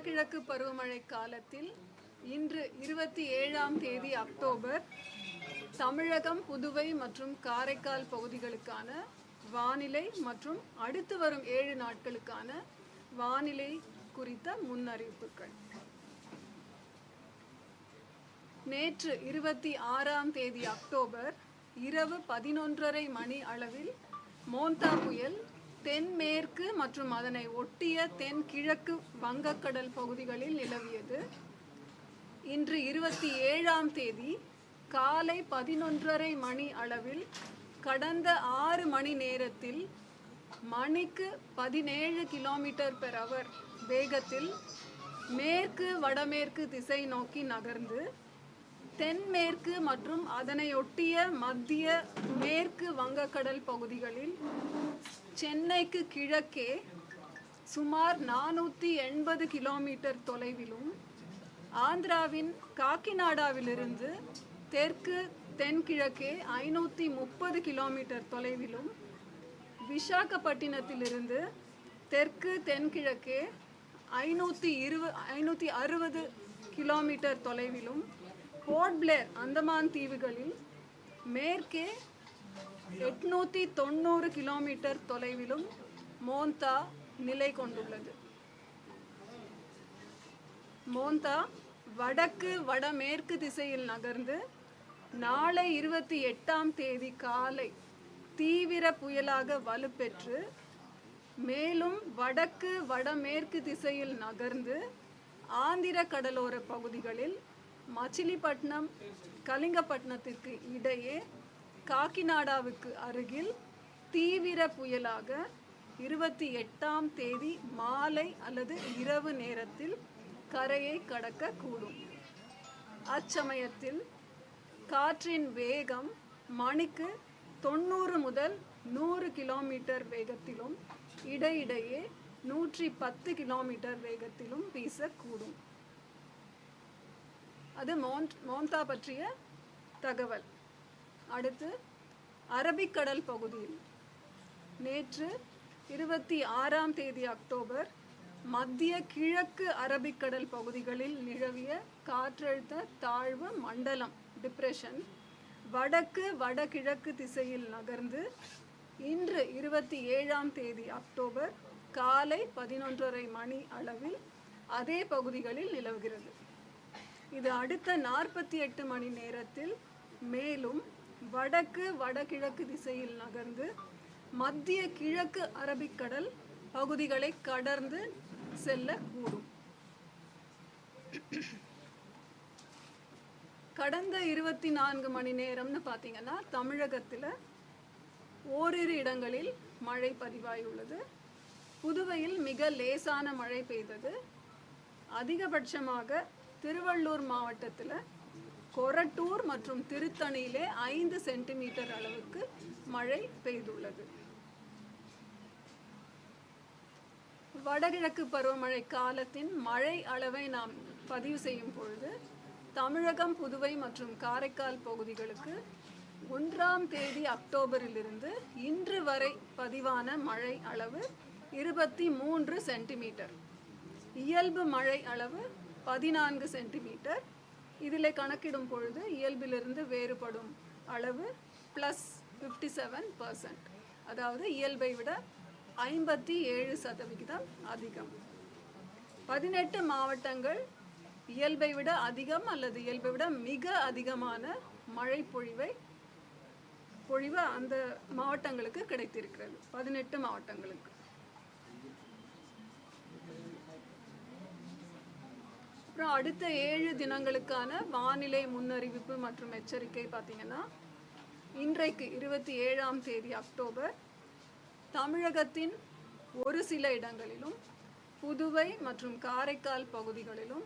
வடகிழக்கு பருவமழை காலத்தில் இன்று இருபத்தி ஏழாம் தேதி அக்டோபர் தமிழகம் புதுவை மற்றும் காரைக்கால் பகுதிகளுக்கான வானிலை மற்றும் அடுத்து வரும் ஏழு நாட்களுக்கான வானிலை குறித்த முன்னறிவிப்புகள். நேற்று இருபத்தி ஆறாம் தேதி அக்டோபர் இரவு பதினொன்றரை மணி அளவில் மோந்தா புயல் தென்மேற்கு மற்றும் அதனை ஒட்டிய தென்கிழக்கு வங்கக்கடல் பகுதிகளில் நிலவியது. இன்று இருபத்தி ஏழாம் தேதி காலை பதினொன்றரை மணி அளவில் கடந்த ஆறு மணி நேரத்தில் மணிக்கு பதினேழு கிலோமீட்டர் பெர் அவர் வேகத்தில் மேற்கு வடமேற்கு திசை நோக்கி நகர்ந்து தென்மேற்கு மற்றும் அதனையொட்டிய மத்திய மேற்கு வங்கக்கடல் பகுதிகளில் சென்னைக்கு கிழக்கே சுமார் நானூற்றி எண்பது கிலோமீட்டர் தொலைவிலும் ஆந்திராவின் காக்கிநாடாவிலிருந்து தெற்கு தென்கிழக்கே ஐநூற்றி முப்பது கிலோமீட்டர் தொலைவிலும் விசாகப்பட்டினத்திலிருந்து தெற்கு தென்கிழக்கே ஐநூற்றி இருவ ஐநூற்றி அறுபது கிலோமீட்டர் தொலைவிலும் போர்ட் பிளேர் அந்தமான் தீவுகளில் மேற்கே எட்நூற்றி தொண்ணூறு கிலோமீட்டர் தொலைவிலும் மோந்தா நிலை கொண்டுள்ளது. மோந்தா வடக்கு வடமேற்கு திசையில் நகர்ந்து நாளை இருபத்தி எட்டாம் தேதி காலை தீவிர புயலாக வலுப்பெற்று மேலும் வடக்கு வடமேற்கு திசையில் நகர்ந்து ஆந்திர கடலோர பகுதிகளில் மச்சிலிப்பட்டினம் கலிங்கப்பட்டினத்திற்கு இடையே காக்கிநாடாவுக்கு அருகில் தீவிர புயலாக இருபத்தி எட்டாம் தேதி மாலை அல்லது இரவு நேரத்தில் கரையை கடக்க கூடும் அச்சமயத்தில் காற்றின் வேகம் மணிக்கு தொண்ணூறு முதல் நூறு கிலோமீட்டர் வேகத்திலும் இடையிடையே நூற்றி பத்து கிலோமீட்டர் வேகத்திலும் வீசக்கூடும். அது மோன் மோந்தா பற்றிய தகவல். அடுத்து அரபிக்கடல் பகுதியில் நேற்று இருபத்தி ஆறாம் தேதி அக்டோபர் மத்திய கிழக்கு அரபிக்கடல் பகுதிகளில் நிலவிய காற்றழுத்த தாழ்வு மண்டலம் டிப்ரெஷன் வடக்கு வடகிழக்கு திசையில் நகர்ந்து இன்று இருபத்தி ஏழாம் தேதி அக்டோபர் காலை பதினொன்றரை மணி அளவில் அதே பகுதிகளில் நிலவுகிறது. இது அடுத்த நாற்பத்தி எட்டு மணி நேரத்தில் மேலும் வடக்கு வடகிழக்கு திசையில் நகர்ந்து மத்திய கிழக்கு அரபிக்கடல் பகுதிகளை கடந்து செல்லக்கூடும் கடந்த இருபத்தி நான்கு மணி நேரம்னு பார்த்தீங்கன்னா தமிழகத்தில் ஓரிரு இடங்களில் மழை பதிவாயுள்ளது. புதுவையில் மிக லேசான மழை பெய்தது. அதிகபட்சமாக திருவள்ளூர் மாவட்டத்தில் கொரட்டூர் மற்றும் திருத்தணியிலே ஐந்து சென்டிமீட்டர் அளவுக்கு மழை பெய்துள்ளது. வடகிழக்கு பருவமழை காலத்தின் மழை அளவை நாம் பதிவு செய்யும் பொழுது தமிழகம் புதுவை மற்றும் காரைக்கால் பகுதிகளுக்கு ஒன்றாம் தேதி அக்டோபரிலிருந்து இன்று வரை பதிவான மழை அளவு இருபத்தி மூன்று சென்டிமீட்டர். இயல்பு மழை அளவு பதினான்கு சென்டிமீட்டர். இதில் கணக்கிடும் பொழுது இயல்பிலிருந்து வேறுபடும் அளவு ப்ளஸ் ஃபிஃப்டி செவன் பர்சன்ட் அதாவது இயல்பை விட ஐம்பத்தி ஏழு சதவிகிதம் அதிகம். பதினெட்டு மாவட்டங்கள் இயல்பை விட அதிகம் அல்லது இயல்பை விட மிக அதிகமான மழை பொழிவை பொழிவு அந்த மாவட்டங்களுக்கு கிடைத்திருக்கிறது. பதினெட்டு மாவட்டங்களுக்கு. அப்புறம் அடுத்த ஏழு தினங்களுக்கான வானிலை முன்னறிவிப்பு மற்றும் எச்சரிக்கை பார்த்தீங்கன்னா இன்றைக்கு இருபத்தி ஏழாம் தேதி அக்டோபர் தமிழகத்தின் ஒரு சில இடங்களிலும் புதுவை மற்றும் காரைக்கால் பகுதிகளிலும்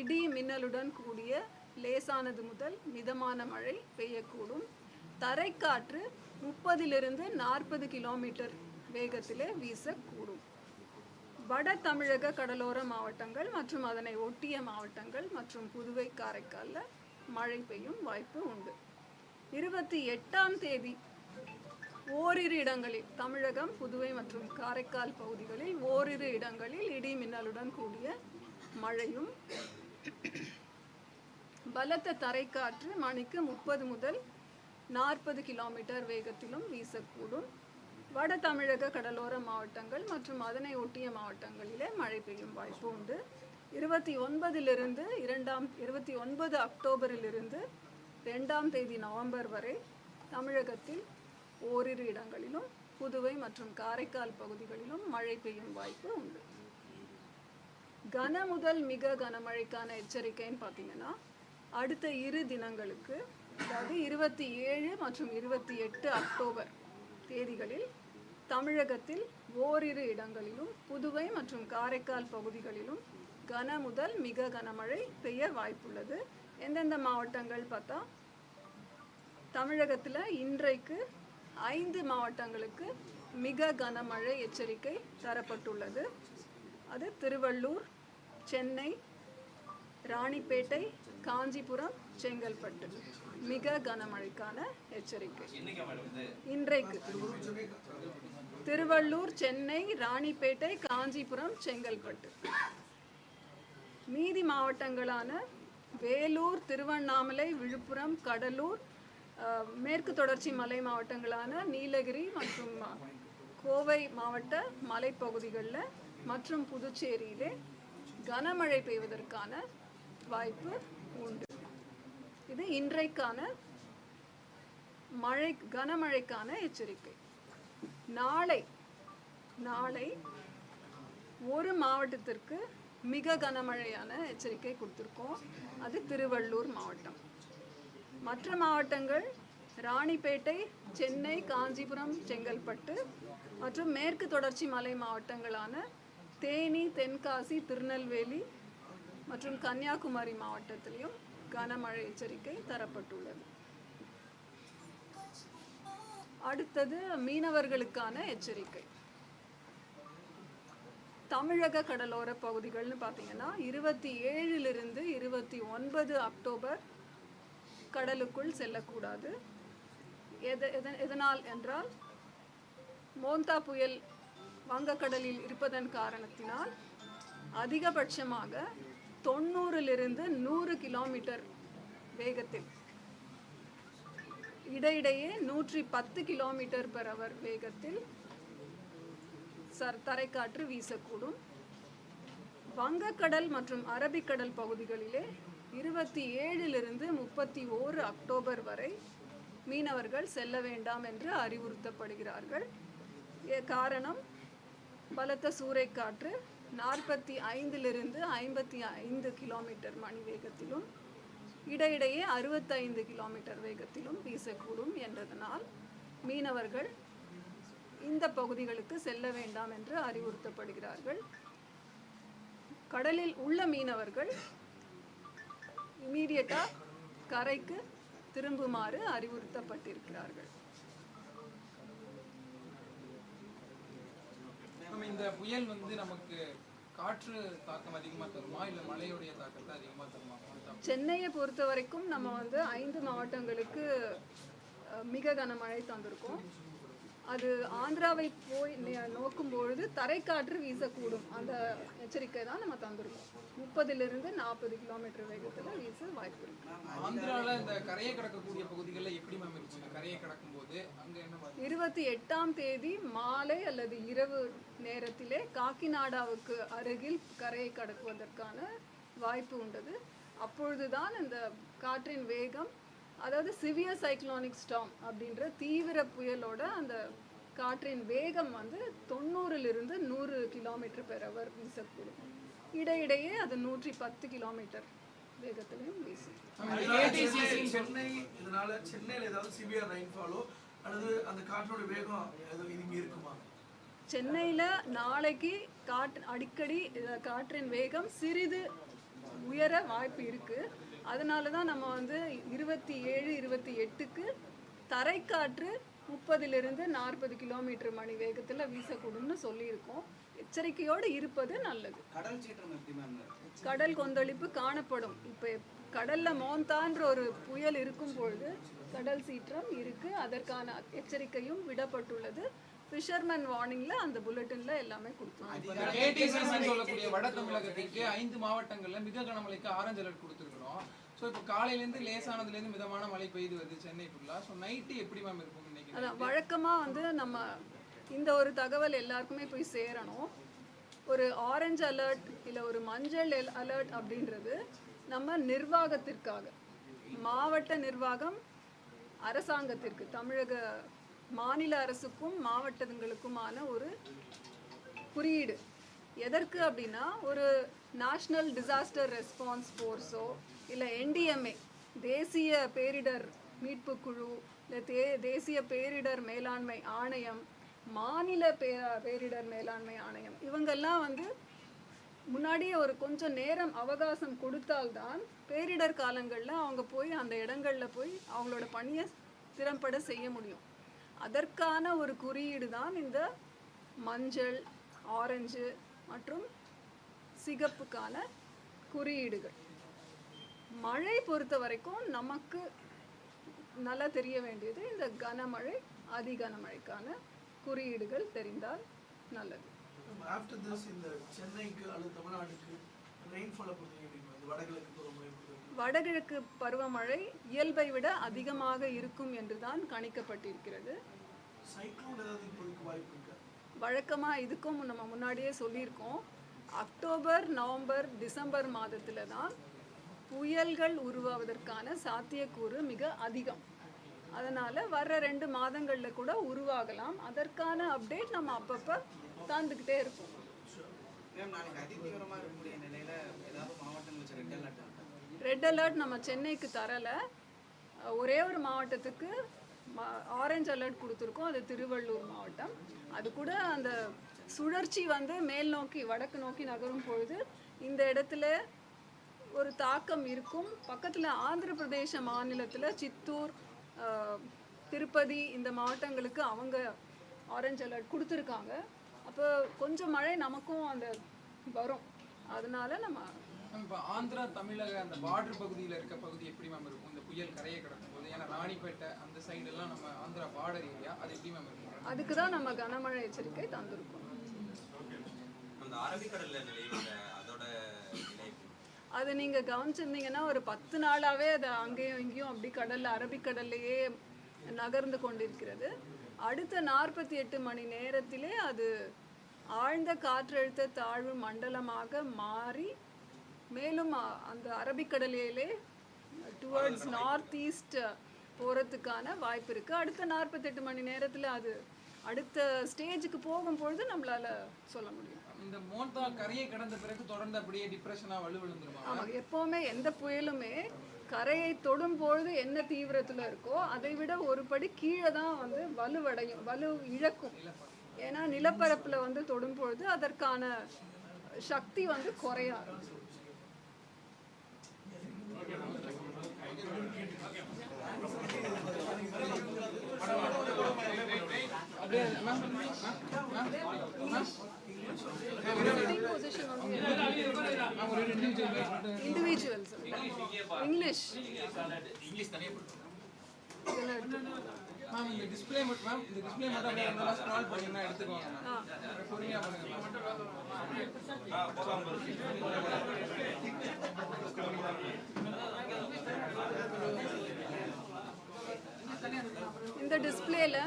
இடி மின்னலுடன் கூடிய லேசானது முதல் மிதமான மழை பெய்யக்கூடும். தரைக்காற்று முப்பதிலிருந்து நாற்பது கிலோமீட்டர் வேகத்திலே வீசக்கூடும். வட தமிழக கடலோர மாவட்டங்கள் மற்றும் அதனை ஒட்டிய மாவட்டங்கள் மற்றும் புதுவை காரைக்காலில் மழை பெய்யும் வாய்ப்பு உண்டு. இருபத்தி எட்டாம் தேதி ஓரிரு இடங்களில் தமிழகம் புதுவை மற்றும் காரைக்கால் பகுதிகளில் ஓரிரு இடங்களில் இடி மின்னலுடன் கூடிய மழையும் பலத்த தரைக்காற்று மணிக்கு முப்பது முதல் நாற்பது கிலோமீட்டர் வேகத்திலும் வீசக்கூடும். வட தமிழக கடலோர மாவட்டங்கள் மற்றும் அதனை ஒட்டிய மாவட்டங்களிலே மழை பெய்யும் வாய்ப்பு உண்டு. இருபத்தி ஒன்பதிலிருந்து இரண்டாம் இருபத்தி ஒன்பது அக்டோபரிலிருந்து ரெண்டாம் தேதி நவம்பர் வரை தமிழகத்தில் ஓரிரு இடங்களிலும் புதுவை மற்றும் காரைக்கால் பகுதிகளிலும் மழை பெய்யும் வாய்ப்பு உண்டு. கன முதல் மிக கனமழைக்கான எச்சரிக்கைன்னு பார்த்தீங்கன்னா அடுத்த இரு தினங்களுக்கு அதாவது இருபத்தி ஏழு மற்றும் இருபத்தி எட்டு அக்டோபர் தேதிகளில் தமிழகத்தில் ஓரிரு இடங்களிலும் புதுவை மற்றும் காரைக்கால் பகுதிகளிலும் கன முதல் மிக கனமழை பெய்ய வாய்ப்புள்ளது. எந்தெந்த மாவட்டங்கள் பார்த்தா தமிழகத்தில் இன்றைக்கு ஐந்து மாவட்டங்களுக்கு மிக கனமழை எச்சரிக்கை தரப்பட்டுள்ளது. அது திருவள்ளூர் சென்னை ராணிப்பேட்டை காஞ்சிபுரம் செங்கல்பட்டு. மிக கனமழைக்கான எச்சரிக்கை. இன்றைக்கு. திருவள்ளூர் சென்னை ராணிப்பேட்டை காஞ்சிபுரம் செங்கல்பட்டு. மீதி மாவட்டங்களான வேலூர் திருவண்ணாமலை விழுப்புரம் கடலூர் மேற்கு தொடர்ச்சி மலை மாவட்டங்களான நீலகிரி மற்றும் கோவை மாவட்ட மலைப்பகுதிகளில் மற்றும் புதுச்சேரியிலே கனமழை பெய்வதற்கான வாய்ப்பு உண்டு. இது இன்றைக்கான மழை கனமழைக்கான எச்சரிக்கை. நாளை நாளை ஒரு மாவட்டத்திற்கு மிக கனமழையான எச்சரிக்கை கொடுத்துருக்கோம். அது திருவள்ளூர் மாவட்டம். மற்ற மாவட்டங்கள் ராணிப்பேட்டை சென்னை காஞ்சிபுரம் செங்கல்பட்டு மற்றும் மேற்கு தொடர்ச்சி மலை மாவட்டங்களான தேனி தென்காசி திருநெல்வேலி மற்றும் கன்னியாகுமரி மாவட்டத்திலையும் கனமழை எச்சரிக்கை தரப்பட்டுள்ளது. அடுத்தது மீனவர்களுக்கான எச்சரிக்கை. தமிழக கடலோர பகுதிகள்னு பார்த்தீங்கன்னா இருபத்தி ஏழிலிருந்து இருபத்தி ஒன்பது அக்டோபர் கடலுக்குள் செல்லக்கூடாது. எத எதன் எதனால் என்றால் மோந்தா புயல் வங்கக்கடலில் இருப்பதன் காரணத்தினால் அதிகபட்சமாக தொண்ணூறிலிருந்து நூறு கிலோமீட்டர் வேகத்தில். இடையிடையே நூற்றி பத்து கிலோமீட்டர் பெர் அவர் வேகத்தில் சர் தரைக்காற்று வீசக்கூடும். வங்கக்கடல் மற்றும் அரபிக்கடல் பகுதிகளிலே இருபத்தி ஏழிலிருந்து முப்பத்தி ஓரு அக்டோபர் வரை மீனவர்கள் செல்ல வேண்டாம் என்று அறிவுறுத்தப்படுகிறார்கள். காரணம் பலத்த சூறைக்காற்று நாற்பத்தி ஐந்திலிருந்து ஐம்பத்தி ஐந்து கிலோமீட்டர் மணி வேகத்திலும் இடையிடையே அறுபத்தைந்து கிலோமீட்டர் வேகத்திலும் வீசக்கூடும் என்றதனால் மீனவர்கள் இந்த பகுதிகளுக்கு செல்ல வேண்டாம் என்று அறிவுறுத்தப்படுகிறார்கள். கடலில் உள்ள மீனவர்கள் இமீடியட்டாக கரைக்கு திரும்புமாறு அறிவுறுத்தப்பட்டிருக்கிறார்கள். நம்ம இந்த புயல் வந்து நமக்கு காற்று தாக்கம் அதிகமா தருமா? இல்லை மழையுடைய தாக்கத்தை அதிகமா தருமா? சென்னையை பொறுத்த வரைக்கும் நம்ம வந்து ஐந்து மாவட்டங்களுக்கு அஹ், மிக கனமழை தந்திருக்கோம். அது ஆந்திராவை போய் நோக்கும் பொழுது தரைக்காற்று வீசக்கூடும். அந்த எச்சரிக்கை தான் நம்ம தந்திருக்கோம். முப்பதிலிருந்து நாற்பது கிலோமீட்டர் வேகத்தில் வீச வாய்ப்பு இருக்கு. ஆந்திரால இந்த கரையை கடக்கக்கூடிய பகுதிகளில் எப்படி மேம் இருக்கும் கரையை கடக்கும் போது அங்க என்ன இருபத்தி எட்டாம் தேதி மாலை அல்லது இரவு நேரத்திலே காக்கிநாடாவுக்கு அருகில் கரையை கடக்குவதற்கான வாய்ப்பு உண்டது. அப்பொழுதுதான் இந்த காற்றின் வேகம் அதாவது சிவியர் சைக்ளோனிக் ஸ்டாம் அப்படின்ற தீவிர புயலோட அந்த காற்றின் வேகம் வந்து தொண்ணூறிலிருந்து நூறு கிலோமீட்டர் பெர் அவர் வீசக்கூடும் இடையிடையே அது நூற்றி பத்து கிலோமீட்டர் வேகத்திலையும் வீசும். சென்னை இதனால சென்னையில ஏதாவது சிவியர் ரெயின்ஃபாலோ அல்லது அந்த காற்றோட வேகம் அது இங்க இருக்குமா? சென்னையில் நாளைக்கு காற்று அடிக்கடி காற்றின் வேகம் சிறிது உயர வாய்ப்பு இருக்கு. அதனால தான் நம்ம வந்து இருபத்தி ஏழு இருபத்தி எட்டுக்கு தரைக்காற்று முப்பதிலிருந்து நாற்பது கிலோமீட்டர் மணி வேகத்தில் வீசக்கூடும்னு சொல்லியிருக்கோம். எச்சரிக்கையோடு இருப்பது நல்லது. கடல்? கடல் கொந்தளிப்பு காணப்படும். இப்போ கடல்ல மோந்தான்ற ஒரு புயல் இருக்கும் பொழுது கடல் சீற்றம் இருக்கு. அதற்கான எச்சரிக்கையும் விடப்பட்டுள்ளது. ஃபிஷர்மேன் வார்னிங்ல அந்த புல்லட்டின்ல எல்லாமே கொடுத்துருவோம் சொல்லக்கூடிய வட தமிழகத்திற்கு ஐந்து மாவட்டங்கள்ல மிக கனமழைக்கு ஆரஞ்சு அலர்ட் கொடுத்துருக்கிறோம். ஸோ இப்போ காலையிலேருந்து லேசானதுலேருந்து மிதமான மழை பெய்து வருது சென்னை ஃபுல்லாக ஸோ நைட்டு எப்படி மேம் இருக்கும் இன்னைக்கு? அதான் வழக்கமா வந்து நம்ம இந்த ஒரு தகவல் எல்லாருக்குமே போய் சேரணும். ஒரு ஆரஞ்சு அலர்ட் இல்லை ஒரு மஞ்சள் அலர்ட் அப்படின்றது நம்ம நிர்வாகத்திற்காக. மாவட்ட நிர்வாகம் அரசாங்கத்திற்கு தமிழக மாநில அரசுக்கும் மாவட்டங்களுக்குமான ஒரு குறியீடு. எதற்கு அப்படின்னா ஒரு நேஷ்னல் டிசாஸ்டர் ரெஸ்பான்ஸ் ஃபோர்ஸோ இல்லை என்டிஎம்ஏ தேசிய பேரிடர் மீட்பு குழு இல்லை தே தேசிய பேரிடர் மேலாண்மை ஆணையம் மாநில பே பேரிடர் மேலாண்மை ஆணையம் இவங்கெல்லாம் வந்து முன்னாடியே ஒரு கொஞ்சம் நேரம் அவகாசம் கொடுத்தால்தான் பேரிடர் காலங்களில் அவங்க போய் அந்த இடங்களில் போய் அவங்களோட பணியை திறம்பட செய்ய முடியும். அதற்கான ஒரு குறியீடு தான் இந்த மஞ்சள் ஆரஞ்சு மற்றும் சிகப்புக்கான குறியீடுகள். மழை பொறுத்த வரைக்கும் நமக்கு நல்லா தெரிய வேண்டியது இந்த கனமழை அதிகனமழைக்கான குறியீடுகள் தெரிந்தால் நல்லது. ஆஃப்டர் திஸ் இந்த சென்னைக்கு அல்லது தமிழ்நாட்டுக்கு ரெயின்ஃபாலை பொறுத்த வடகிழக்கு பருவமழை இயல்பை விட அதிகமாக இருக்கும் என்றுதான் கணிக்கப்பட்டிருக்கிறது. வழக்கமாக இதுக்கும் நம்ம முன்னாடியே சொல்லியிருக்கோம். அக்டோபர் நவம்பர் டிசம்பர் மாதத்துல தான் புயல்கள் உருவாவதற்கான சாத்தியக்கூறு மிக அதிகம். அதனால் வர்ற ரெண்டு மாதங்களில் கூட உருவாகலாம். அதற்கான அப்டேட் நம்ம அப்பப்போ தந்துக்கிட்டே இருப்போம். ரெட் அலர்ட் நம்ம சென்னைக்கு தரலை. ஒரே ஒரு மாவட்டத்துக்கு ஆரஞ்சு அலர்ட் கொடுத்துருக்கோம். அது திருவள்ளூர் மாவட்டம். அது கூட அந்த சுழற்சி வந்து மேல் நோக்கி வடக்கு நோக்கி நகரும் பொழுது இந்த இடத்துல ஒரு தாக்கம் இருக்கும். பக்கத்தில் ஆந்திர பிரதேச மாநிலத்தில் சித்தூர் திருப்பதி இந்த மாவட்டங்களுக்கு அவங்க ஆரஞ்சு அலர்ட் கொடுத்துருக்காங்க. அப்போ கொஞ்சம் மழை நமக்கும் அந்த வரும். அதனால நம்ம இப்போ ஆந்திரா தமிழக அந்த பார்டர் பகுதியில் இருக்க பகுதி எப்படி மேம் இருக்கும்? இந்த புயல் கரையை கடக்கும் போது ஏன்னா ராணிப்பேட்டை அந்த சைடு எல்லாம் நம்ம ஆந்திரா பார்டர் ஏரியா அது எப்படி மேம் இருக்கும்? அதுக்கு தான் நம்ம கனமழை எச்சரிக்கை தந்திருக்கோம். அந்த அரபிக்கடல்ல நிலையுள்ள அதோட? அது நீங்கள் கவனிச்சிருந்தீங்கன்னா ஒரு பத்து நாளாகவே அது அங்கேயும் இங்கேயும் அப்படி கடலில் அரபிக்கடல்லையே நகர்ந்து கொண்டிருக்கிறது. அடுத்த நாற்பத்தி எட்டு மணி நேரத்திலே அது ஆழ்ந்த காற்றழுத்த தாழ்வு மண்டலமாக மாறி மேலும் அந்த அரபிக்கடலிலே டுவர்ட்ஸ் நார்த் ஈஸ்ட் போகிறதுக்கான வாய்ப்பு இருக்குது அடுத்த நாற்பத்தெட்டு மணி நேரத்தில் அது அடுத்த ஸ்டேஜுக்கு போகும்பொழுது நம்மளால் சொல்ல முடியும். இந்த மோந்தா கரையை கடந்த பிறகு தொடர்ந்து அப்படியே டிப்ரெஷனாக வலுவிழுந்துருமா ஆமாம் எப்போவுமே எந்த புயலுமே கரையை தொடும் பொழுது என்ன தீவிரத்தில் இருக்கோ அதை விட ஒரு படி கீழே தான் வந்து வலுவடையும் வலு இழக்கும். ஏன்னா நிலப்பரப்பில் வந்து தொடும் பொழுது அதற்கான சக்தி வந்து குறைய ஆரம்பிச்சிடும் அப்படியே மேம் மேம் பொசிஷன் வந்து மேம் ஒரு இண்டிவிஜுவல் இண்டிவிஜுவல்ஸ் இங்கிலீஷ் இதில் எடுத்து மேம் இந்த டிஸ்ப்ளே மட்டும் மேம் இந்த டிஸ்ப்ளே மட்டும் அப்படியே நல்லா ஸ்க்ரால் பண்ணீங்கன்னா எடுத்துக்கோங்க மேம் பொறுமையாக பண்ணுங்க மேம் இந்த டிஸ்பிளேல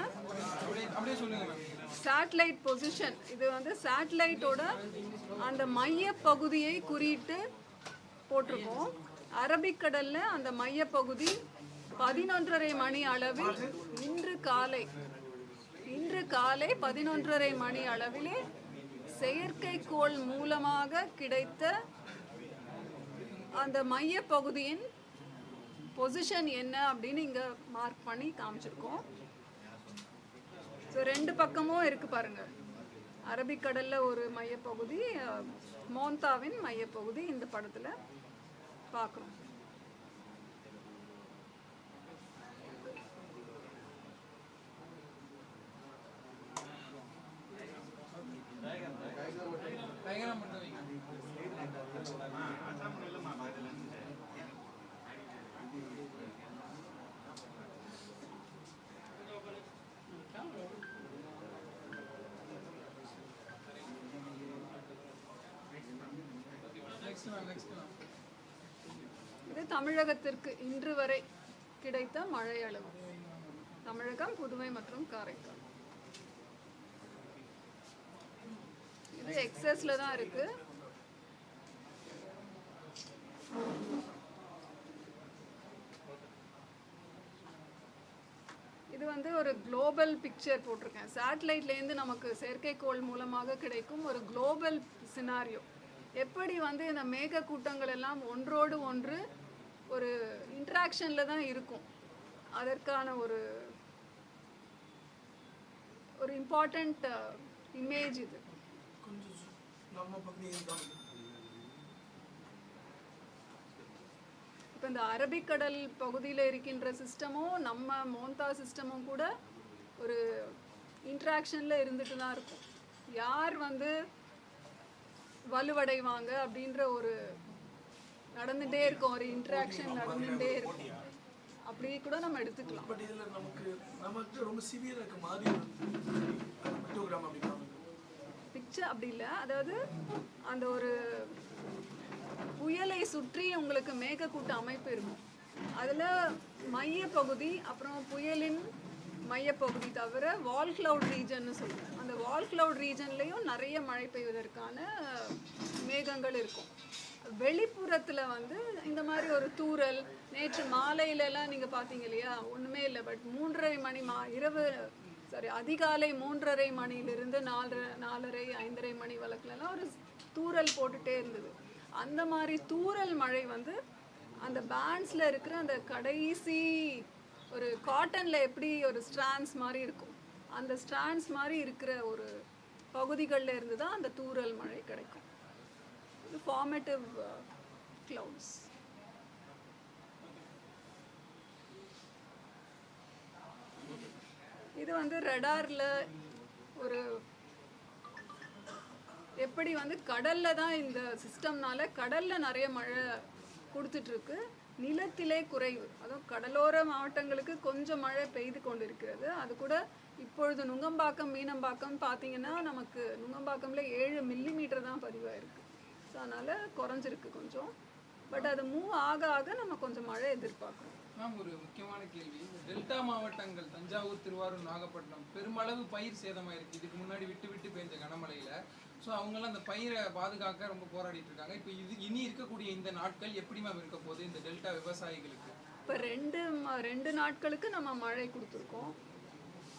சேட்டலைட் பொசிஷன் இது வந்து சேட்டலைட்டோட அந்த மைய பகுதியை குறியிட்டு போட்டிருக்கோம். அரபிக்கடல்ல அந்த மைய பகுதி பதினொன்றரை மணி அளவில் இன்று காலை இன்று காலை பதினொன்றரை மணி அளவிலே செயற்கைக்கோள் மூலமாக கிடைத்த அந்த மைய பகுதியின் பொசிஷன் என்ன அப்படின்னு இங்கே மார்க் பண்ணி காமிச்சிருக்கோம். ரெண்டு பக்கமும் இருக்கு பாருங்க. அரபிக்கடல்ல ஒரு மையப்பகுதி மோந்தாவின் மையப்பகுதி இந்த படத்துல பார்க்குறோம் இது தமிழகத்திற்கு இன்று வரை கிடைத்த மழை அளவு தமிழகம் புதுவை மற்றும் காரைக்கால். இது எக்ஸஸ்ல தான் இருக்கு. இது வந்து ஒரு குளோபல் பிக்சர் போட்டிருக்கேன். சேட்டலைட்லேருந்து நமக்கு செயற்கைக்கோள் மூலமாக கிடைக்கும் ஒரு குளோபல் சினாரியோ. எப்படி வந்து இந்த மேக கூட்டங்கள் எல்லாம் ஒன்றோடு ஒன்று ஒரு இன்ட்ராக்ஷனில் தான் இருக்கும். அதற்கான ஒரு ஒரு இம்பார்ட்டண்ட் இமேஜ் இது. பகுதி இதுதான் இப்போ இந்த அரபிக்கடல் பகுதியில் இருக்கின்ற சிஸ்டமும் நம்ம மோந்தா சிஸ்டமும் கூட ஒரு இன்ட்ராக்ஷனில் இருந்துட்டு தான் இருக்கும். யார் வந்து வலுவடைவாங்க அப்படின்ற ஒரு நடந்துகிட்டே இருக்கும். ஒரு இன்ட்ராக்ஷன் நடந்துகிட்டே இருக்கும். அப்படி கூட நம்ம எடுத்துக்கலாம். பட் இதுல நமக்கு நமக்கு ரொம்ப சிவியரா இருக்க மாதிரி பிக்டோகிராம் பிக்சர் அப்படி இல்லை. அதாவது அந்த ஒரு புயலை சுற்றி உங்களுக்கு மேகக்கூட்ட அமைப்பு இருக்கும். அதில் மையப்பகுதி அப்புறம் புயலின் மையப்பகுதி தவிர வால் கிளவுட் ரீஜன்னு சொல்லுவோம் அந்த வால் கிளவுட் ரீஜன்லேயும் நிறைய மழை பெய்வதற்கான மேகங்கள் இருக்கும். வெளிப்புறத்தில் வந்து இந்த மாதிரி ஒரு தூறல் நேற்று மாலையிலலாம் நீங்கள் பார்த்தீங்க இல்லையா? ஒன்றுமே இல்லை. பட் மூன்றரை மணி மா இரவு சாரி அதிகாலை மூன்றரை மணியிலிருந்து நாலரை நாலரை ஐந்தரை மணி வழக்குலலாம் ஒரு தூறல் போட்டுட்டே இருந்தது. அந்த மாதிரி தூறல் மழை வந்து அந்த பேண்ட்ஸில் இருக்கிற அந்த கடைசி ஒரு காட்டனில் எப்படி ஒரு ஸ்ட்ராண்ட்ஸ் மாதிரி இருக்கும். அந்த ஸ்ட்ராண்ட்ஸ் மாதிரி இருக்கிற ஒரு பகுதிகளில் இருந்து தான் அந்த தூறல் மழை கிடைக்கும். இது ஃபார்மேட்டிவ் க்ளவுட்ஸ் uh, இது வந்து ரெடாரில் ஒரு எப்படி வந்து கடல்ல தான் இந்த சிஸ்டம்னால கடலில் நிறைய மழை கொடுத்துட்ருக்கு. நிலத்திலே குறைவு. அதுவும் கடலோர மாவட்டங்களுக்கு கொஞ்சம் மழை பெய்து கொண்டு இருக்கிறது அது கூட இப்பொழுது நுங்கம்பாக்கம் மீனம்பாக்கம் பார்த்தீங்கன்னா நமக்கு நுங்கம்பாக்கம்ல ஏழு மில்லி மீட்டர் தான் பதிவாயிருக்கு. ஸோ அதனால குறைஞ்சிருக்கு கொஞ்சம். பட் அது மூவ் ஆக ஆக நம்ம கொஞ்சம் மழை எதிர்பார்க்குறோம் மேம் ஒரு முக்கியமான கேள்வி. டெல்டா மாவட்டங்கள் தஞ்சாவூர் திருவாரூர் நாகப்பட்டினம் பெருமளவு பயிர் சேதமாயிருக்கு. இதுக்கு முன்னாடி விட்டு விட்டு பெய்ஞ்ச கனமழையில. ஸோ அவங்கெல்லாம் அந்த பயிரை பாதுகாக்க ரொம்ப போராடிட்டு இருக்காங்க. இப்போ இது இனி இருக்கக்கூடிய இந்த நாட்கள் எப்படி மேம் இருக்க போகுது இந்த டெல்டா விவசாயிகளுக்கு? இப்போ ரெண்டு ரெண்டு நாட்களுக்கு நம்ம மழை கொடுத்துருக்கோம்.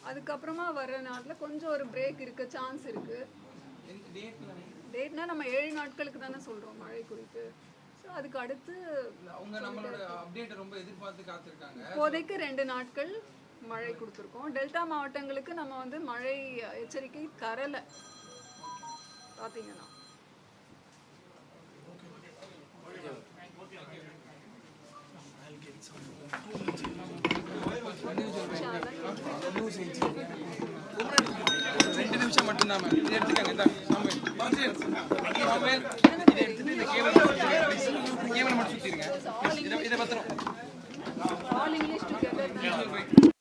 அதுக்கப்புறமா வர நாட்டில் கொஞ்சம் ஒரு பிரேக் இருக்க சான்ஸ் இருக்கு. டேட்னா நம்ம ஏழு நாட்களுக்கு தானே சொல்கிறோம் மழை குறித்து. ஸோ அதுக்கு அடுத்து அவங்க நம்மளோட அப்டேட்டை ரொம்ப எதிர்பார்த்து காத்திருக்காங்க. இப்போதைக்கு ரெண்டு நாட்கள் மழை கொடுத்துருக்கோம். டெல்டா மாவட்டங்களுக்கு நம்ம வந்து மழை எச்சரிக்கை தரலை. பார்த்தீங்கன்னா ரெண்டு நிமிஷம் மட்டும்தான் மேம் இதை எடுத்துக்கங்க இந்த சாமுவேல் இதை எடுத்துட்டு இந்த கேபிள் கேபிள் மட்டும் சுத்திருங்க. இதை இதை பத்திரம். இங்கிலீஷ் டுகெதர் போய்